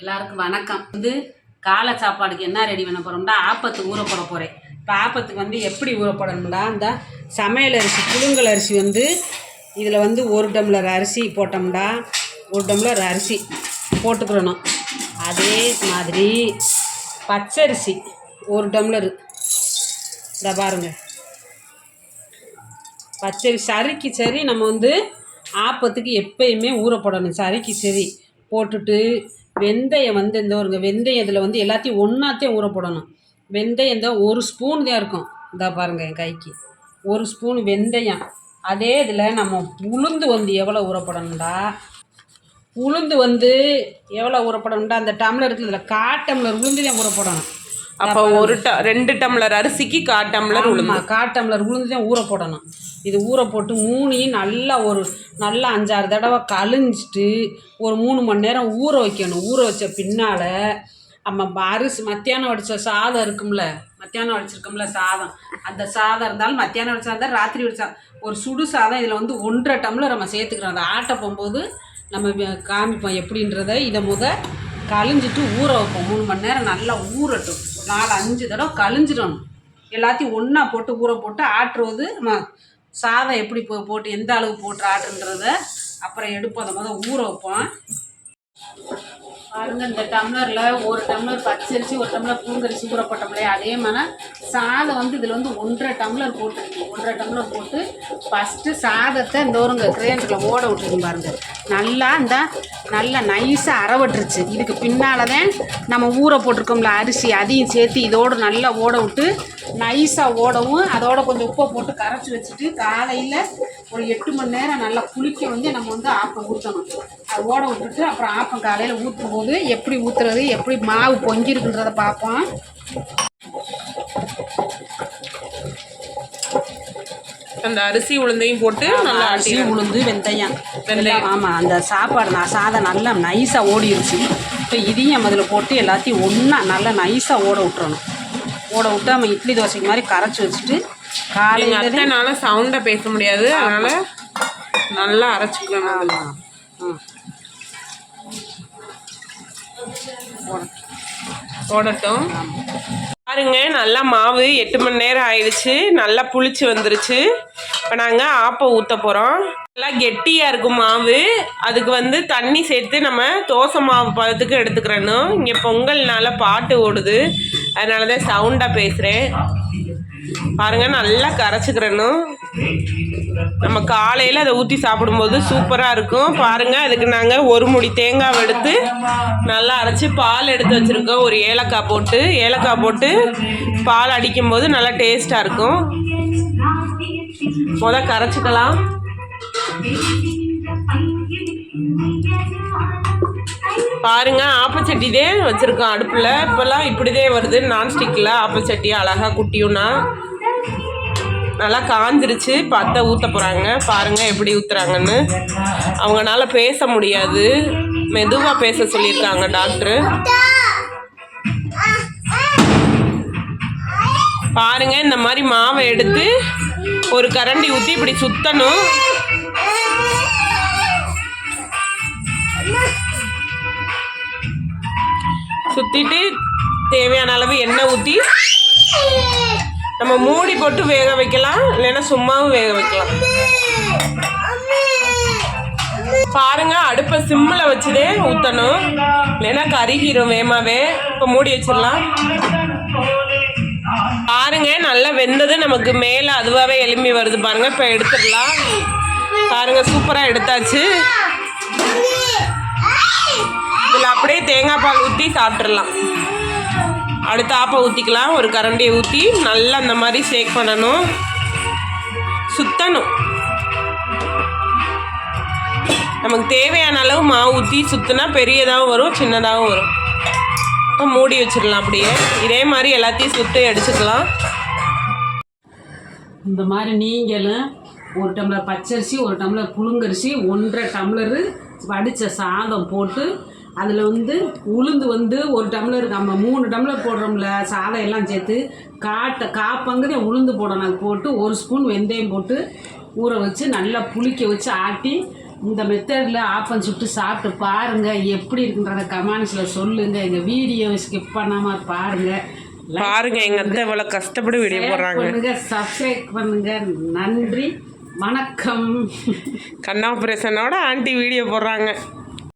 எல்லாருக்கும் வணக்கம். வந்து காலை சாப்பாடுக்கு என்ன ரெடி பண்ண போகிறோம்னா ஆப்பத்துக்கு ஊற போட போகிறேன் இப்போ ஆப்பத்துக்கு வந்து எப்படி ஊற போடணும்னா இந்த சமையல் அரிசி புழுங்கல் அரிசி வந்து இதில் வந்து ஒரு டம்ளர் அரிசி போட்டோம்னா ஒரு டம்ளர் அரிசி போட்டுக்கிறணும். அதே மாதிரி பச்சரிசி ஒரு டம்ளரு. இந்த பாருங்கள் பச்சரி சரிக்கு சரி நம்ம வந்து ஆப்பத்துக்கு எப்பயுமே ஊற போடணும். சரிக்கு சரி போட்டுட்டு வெந்தயம் வந்து இந்த ஒரு வெந்தயம் இதில் வந்து எல்லாத்தையும் ஒன்றாத்தையும் ஊற போடணும். வெந்தயம் தான் ஒரு ஸ்பூன் தான் இருக்கும். இதா பாருங்க என் கைக்கு. ஒரு ஸ்பூன் வெந்தயம். அதே இதில் நம்ம உளுந்து வந்து எவ்வளோ ஊறப்படணும்டா உளுந்து வந்து எவ்வளோ ஊறப்படணும்டா அந்த டம்ளர் இருக்குது இதில் காட்டம்ளர் உளுந்து தான் ஊறப்படணும் அப்போ ஒரு ட ரெண்டு டம்ளர் அரிசிக்கு கா டம்ளர் உளுந்து. கா டம்ளர் உளுந்து தான் ஊற போடணும். இது ஊற போட்டு மூணையும் நல்லா ஒரு நல்லா அஞ்சாறு தடவை கழிஞ்சிட்டு ஒரு மூணு மணி நேரம் ஊற வைக்கணும். ஊற வச்ச பின்னால் நம்ம அரிசி மத்தியானம் வடித்த சாதம் இருக்கும்ல மத்தியானம் வடிச்சிருக்கோம்ல சாதம். அந்த சாதம் இருந்தாலும் மத்தியானம் வடிச்சா இருந்தால் ராத்திரி வடிச்சா ஒரு சுடு சாதம் இதில் வந்து ஒன்றரை டம்ளர் நம்ம சேர்த்துக்கிறோம். அதை ஆட்ட போகும்போது நம்ம காமிப்போம் எப்படின்றத. இதை முத கழிஞ்சிட்டு ஊற வைப்போம். மூணு மணி நேரம் நல்லா ஊறட்டும். நாலு அஞ்சு தடவை கழிஞ்சிடணும். எல்லாத்தையும் ஒன்றா போட்டு ஊற போட்டு ஆட்டுறது நம்ம சாதம் எப்படி போ போட்டு எந்த அளவு போட்டு ஆட்டுன்றத அப்புறம் எடுப்போம். அதை முதல் ஊற வைப்போம். பாருங்கள் இந்த டம்ளரில் ஒரு டம்ளர் பச்சரிசி ஒரு டம்ளர் பூங்கரிசி ஊற போட்டோம் அதே மாதிரி சாதம் வந்து இதில் வந்து ஒன்றரை டம்ளர் போட்டுருக்கோம் ஒன்றரை டம்ளர் போட்டு ஃபஸ்ட்டு சாதத்தை இந்த ஒருங்க கிரைண்டரில் ஓட விட்டுருக்கு பாருங்க. நல்லா இந்த நல்லா நைஸாக அறவட்டுருச்சு. இதுக்கு பின்னால் தான் நம்ம ஊற போட்டிருக்கோம்ல அரிசி அதையும் சேர்த்து இதோடு நல்லா ஓட விட்டு நைஸாக ஓடவும் அதோட கொஞ்சம் உப்பை போட்டு கரைச்சி வச்சுட்டு காலையில் ஒரு எட்டு மணி நேரம் நல்லா குளிக்க வந்து நம்ம வந்து ஆப்பம் ஊற்றணும் அது ஓட விட்டுட்டு அப்புறம் ஆப்பம் காலையில் ஊற்றும் போது எப்படி ஊற்றுறது எப்படி மாவு பொங்கிருக்குன்றதை பார்ப்போம். அந்த அரிசி உளுந்தையும் போட்டு நல்லா அரிசி உளுந்து வெந்தயம். வெந்தயம். ஆமாம் அந்த சாப்பாடு நான் சாதம் நல்லா நைஸாக ஓடிருச்சு. இப்போ இதையும் அதில் போட்டு எல்லாத்தையும் ஒன்றா நல்லா நைஸாக ஓட விட்டுறணும். ஓட விட்டு நம்ம இட்லி தோசைக்கு மாதிரி கரைச்சி வச்சுட்டு காலையில் அத்தைனால சவுண்டா பேச முடியாது. அதனால நல்லா அரைச்சிக்கணும் ஆமாம் ம் போடட்டும் பாருங்க நல்லா மாவு எட்டு மணி நேரம் ஆயிடுச்சு. நல்லா புளிச்சு வந்துருச்சு. இப்போ நாங்கள் ஆப்பை ஊற்ற போகிறோம் நல்லா கெட்டியாக இருக்கும் மாவு. அதுக்கு வந்து தண்ணி சேர்த்து நம்ம தோசை மாவு பதத்துக்கு எடுத்துக்கிறணும். இங்கே பொங்கல்னால பாட்டு ஓடுது. அதனால தான் சவுண்டாக பேசுகிறேன் பாருங்க நல்லா கரைச்சிக்கிறணும் நம்ம காலையில் அதை ஊற்றி சாப்பிடும்போது சூப்பராக இருக்கும். பாருங்கள் அதுக்கு நாங்கள் ஒரு முடி தேங்காய் எடுத்து நல்லா அரைச்சி பால் எடுத்து வச்சுருக்கோம். ஒரு ஏலக்காய் போட்டு ஏலக்காய் போட்டு பால் அடிக்கும்போது நல்லா டேஸ்ட்டாக இருக்கும். முத கரைச்சிக்கலாம். பாருங்க ஆப்பச்சட்டி தான் வச்சுருக்கோம் அடுப்பில். இப்போல்லாம் இப்படிதே வருது. நான்ஸ்டிக்கில் ஆப்பச்சட்டி அழகாக குட்டியும்னா நல்லா காஞ்சிருச்சு. பத்த ஊற்ற போகிறாங்க பாருங்க எப்படி ஊற்றுறாங்கன்னு அவங்கனால பேச முடியாது. மெதுவாக பேச சொல்லியிருக்காங்க டாக்டரு. பாருங்க இந்த மாதிரி மாவை எடுத்து ஒரு கரண்டி ஊற்றி இப்படி சுத்தணும். சுத்திட்டு தேவையான அளவு எண்ணெய் ஊற்றி நம்ம மூடி போட்டு வேக வைக்கலாம். இல்லைன்னா சும்மாவும் வேக வைக்கலாம். பாருங்க அடுப்பை சிம்மில் வச்சுதே ஊற்றணும் இல்லைன்னா கருகிரும் வேமாவே. இப்போ மூடி வச்சிடலாம். பாருங்க நல்லா வெந்தது நமக்கு மேலே அதுவாகவே எலும்பி வருது பாருங்க. இப்போ எடுத்துடலாம். பாருங்க சூப்பராக எடுத்தாச்சு. இதில் அப்படியே தேங்காய் பால் ஊற்றி சாப்பிட்றலாம் அடுத்து ஆப்பை ஊற்றிக்கலாம் ஒரு கரண்டியை ஊற்றி நல்லா அந்த மாதிரி ஷேக் பண்ணணும். சுத்தணும். நமக்கு தேவையான அளவு மாவு ஊற்றி சுற்றினா பெரியதாகவும் வரும் சின்னதாகவும் வரும். இப்போ மூடி வச்சிடலாம் அப்படியே. இதே மாதிரி எல்லாத்தையும் சுற்றி அடிச்சுக்கலாம் இந்த மாதிரி நீங்களும் ஒரு டம்ளர் பச்சரிசி ஒரு டம்ளர் புழுங்கரிசி ஒன்றரை டம்ளரு வடித்த சாதம் போட்டு அதில் வந்து உளுந்து வந்து ஒரு டம்ளர் நம்ம மூணு டம்ளர் போடுறோம்ல சாதம் எல்லாம் சேர்த்து காட்ட காப்பங்குதே உளுந்து போடணும் அது போட்டு ஒரு ஸ்பூன் வெந்தயம் போட்டு ஊற வச்சு நல்லா புளிக்க வச்சு ஆட்டி இந்த மெத்தடில் ஆப்பம் சுட்டு சாப்பிட்டு பாருங்க எப்படி இருக்குன்றத கமெண்ட்ஸில் சொல்லுங்க. எங்கள் வீடியோவை ஸ்கிப் பண்ணாமல் பாருங்க. பாருங்க எங்க அத்தை இவ்வளவு கஷ்டப்பட்டு வீடியோ போடுறாங்க. சப்ஸ்கிரைப் பண்ணுங்க. நன்றி வணக்கம். கண்ணா பிரசனோட ஆண்டி வீடியோ போடுறாங்க.